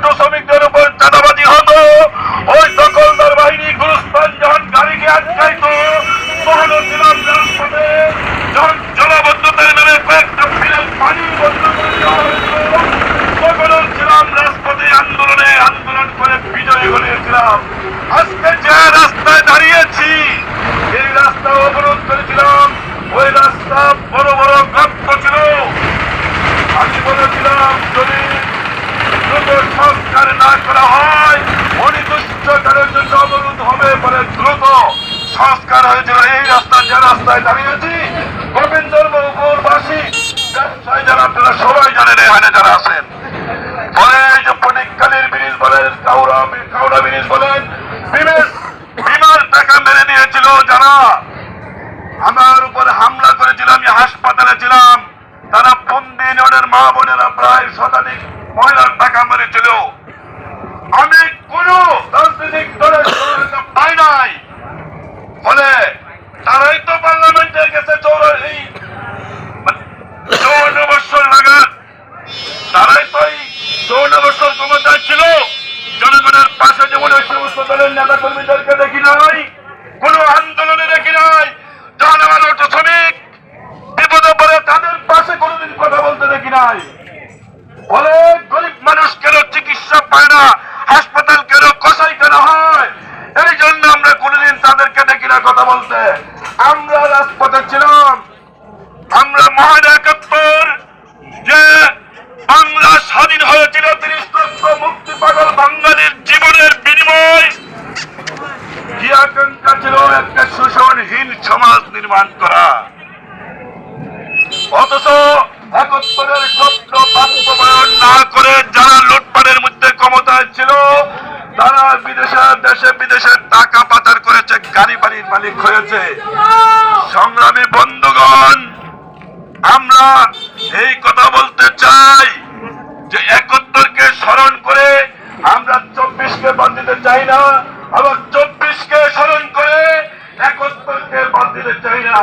Auto শ্রমিকদের উপর চাঁদাবাজি হতো। ওই দখলদার বাহিনী গুরুস্থান যখন গাড়িকে আটকাইতো আন্দোলনে আন্দোলন করে বিজয় ঘটিয়েছিলাম আজকে যে রাস্তায় দাঁড়িয়েছি, এই রাস্তা অবরোধ করেছিলাম। ওই রাস্তা বড় বড় গর্ত ছিল। আমি বলেছিলাম, যদি না করা হয় জন্য অবরোধ হবে পরে দ্রুত সংস্কার হয়েছিল। এই রাস্তা যে রাস্তায় দাঁড়িয়েছি ব্যবসায়ী যারা, আপনারা সবাই জানেন এখানে যারা আছেন। এই যে বলেন, কাউরা কাউরা বলেন, বিমের টাকা মেরে নিয়েছিল যারা। আমার উপরে হামলা করেছিল আমি হাসপাতালে ছিলাম। তারা ইউনিয়নের মা বোনেরা প্রায় শতাধিক মহিলার টাকা মেরেছিল। আমি কোন রাজনৈতিক দলের পাই নাই। ফলে তারাই তো পার্লামেন্টে গেছে চৌর এই চৌন্ন বছর লাগাত তারাই তো এই চৌন্ন বছর ক্ষমতায় ছিল। জনগণের পাশে যেমন ওই সমস্ত দলের নেতা কর্মীদেরকে দেখি নাই, কোন আন্দোলনে দেখি নাই আমার অটো শ্রমিক বিপদে পড়ে তাদের পাশে কোনোদিন কথা বলতে দেখি নাই। ফলে গরিব মানুষ কেন চিকিৎসা পায় না হাসপাতাল কেন কষাই কেন হয় এই জন্য আমরা কোনোদিন তাদেরকে দেখি না কথা বলতে আমরা রাজপথে ছিলাম। আমরা মহান একাত্তর, যে বাংলা স্বাধীন হয়েছিল, তিরিশ মুক্তি পাগল বাঙালির জীবনের বিনিময়। কি আকাঙ্ক্ষা ছিল একটা শোষণহীন সমাজ নির্মাণ করা। অথচ একত্তরের বাস্তবায়ন না করে যারা লুটপাটের মধ্যে ক্ষমতায় ছিল, তারা বিদেশে, দেশে বিদেশে টাকা পাচার করেছে গাড়ি বাড়ির মালিক হয়েছে। সংগ্রামী বন্ধুগণ, আমরা এই কথা বলতে চাই যে একাত্তরকে স্মরণ করে আমরা চব্বিশকে বাদ দিতে চাই না, আবার চব্বিশকে স্মরণ করে একাত্তরকে বাদ দিতে চাই না।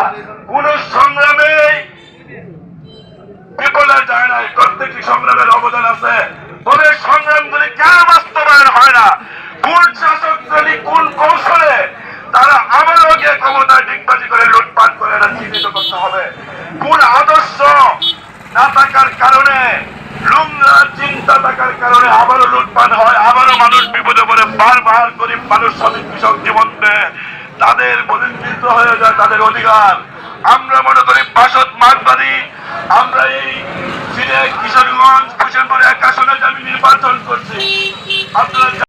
কোন সংগ্রামে বিপলে যায় না প্রত্যেকটি সংগ্রামের অবদান আছে তবে সংগ্রামগুলি কেন বাস্তবায়ন হয় না কোন শাসকগুলি কোন কৌশলে তারা আবারও গিয়ে ক্ষমতায় ডিগবাজি করে লুটপাট করে এটা চিহ্নিত করতে হবে কোন আদর্শ না থাকার কারণে, লুঙ্গা, চিন্তা থাকার কারণে আবারও লুটপাট হয়, আবারও মানুষ বিপদে পড়ে, বারবার গরিব মানুষ শ্রমিক কৃষক জীবন দেয়। তাদের বলিন্দিত হয়ে যায় তাদের অধিকার। আমরা মনে করি বাসদ মাঠবাড়ি আমরা এই সিলেট, কিশোরগঞ্জ হোসেনপুর এক আসনে আমি নির্বাচন করছি, আপনারা